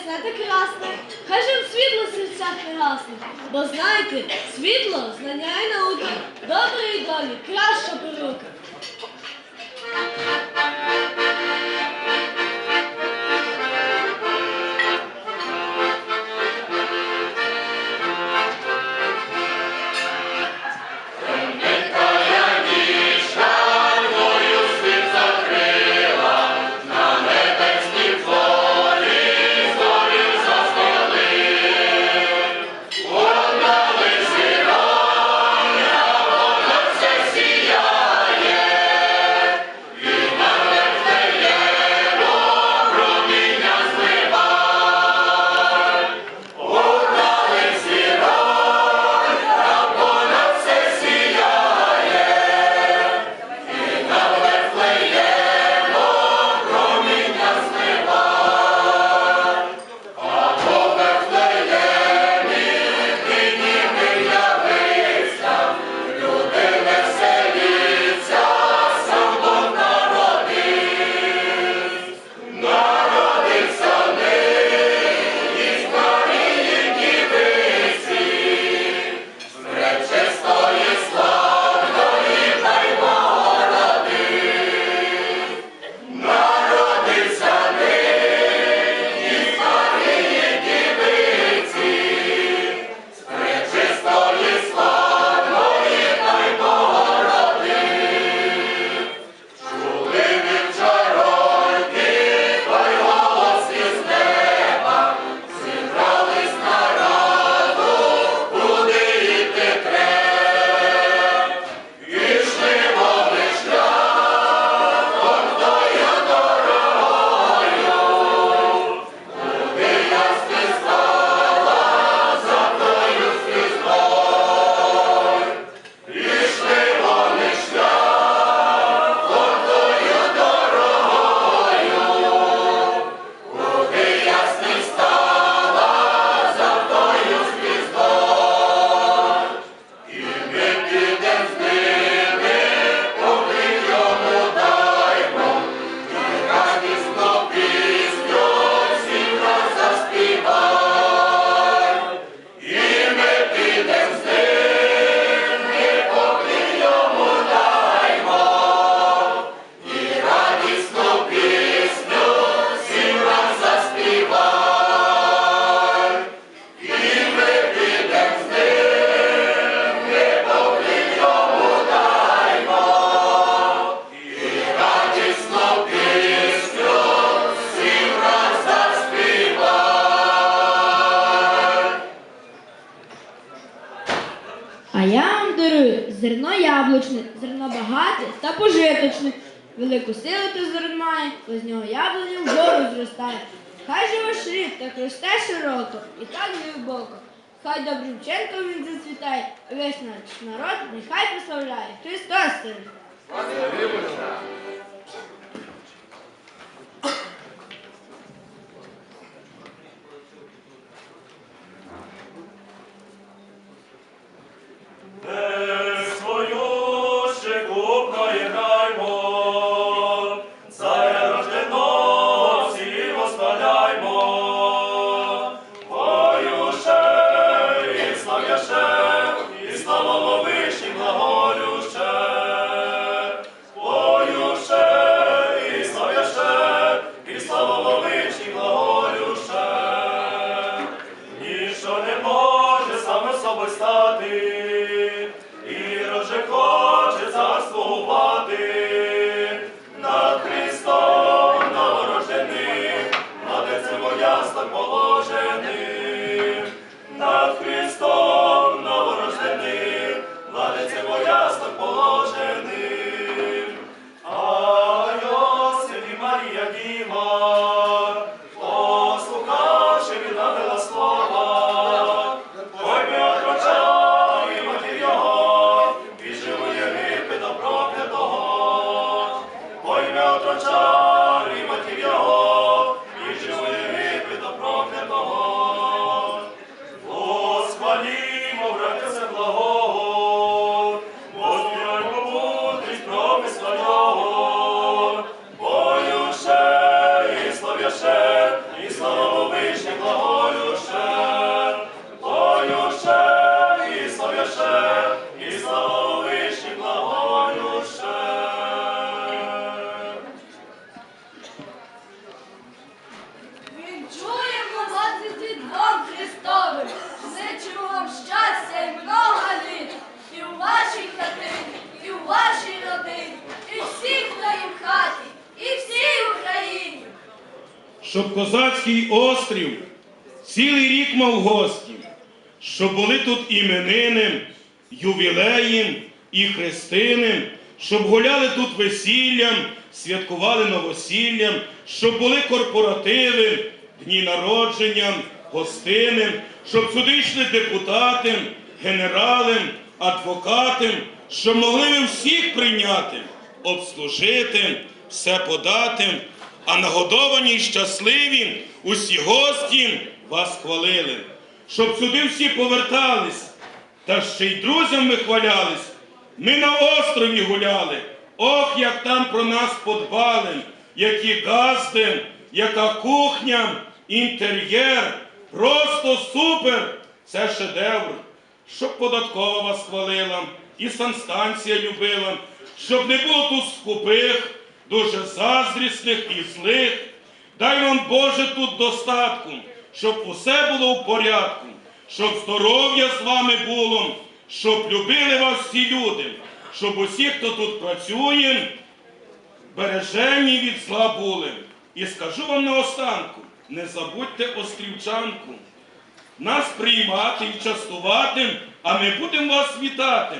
ясне та красне, хай же в світло в серцях не. Бо знайте, світло, знання і наука, доброї долі, краща порука. Зерно багате та пожиточне. Велику силу то зерно має, з нього яблуня вгору зростає. Хай же ваш рід так широко і так глибоко. Хай добрим вченком він зацвітає, весь наш народ нехай прославляє. Христос! Щоб козацький острів цілий рік мав гості, щоб були тут іменини, ювілеї і хрестини, щоб гуляли тут весіллям, святкували новосіллям, щоб були корпоративи, дні народження, гостини, щоб сюди йшли депутати, генерали, адвокати, щоб могли ви всіх прийняти, обслужити, все подати, а нагодовані й щасливі усі гості вас хвалили, щоб сюди всі повертались, та ще й друзям вихвалялись. Ми на острові гуляли. Ох, як там про нас подбали, які газди, яка кухня, інтер'єр. Просто супер! Це шедевр. Щоб податкова вас хвалила, і санстанція любила, щоб не було тут скупих, дуже заздрісних і злих. Дай вам Боже тут достатку, щоб усе було в порядку, щоб здоров'я з вами було, щоб любили вас всі люди, щоб усі, хто тут працює, бережені від зла були. І скажу вам наостанку, не забудьте острівчанку. Нас приймати і частувати, а ми будемо вас вітати.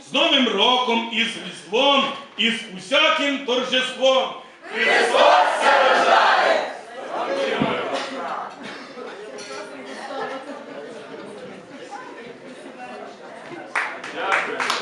З Новим роком і з Різдвом, з усяким торжеством. Дякую.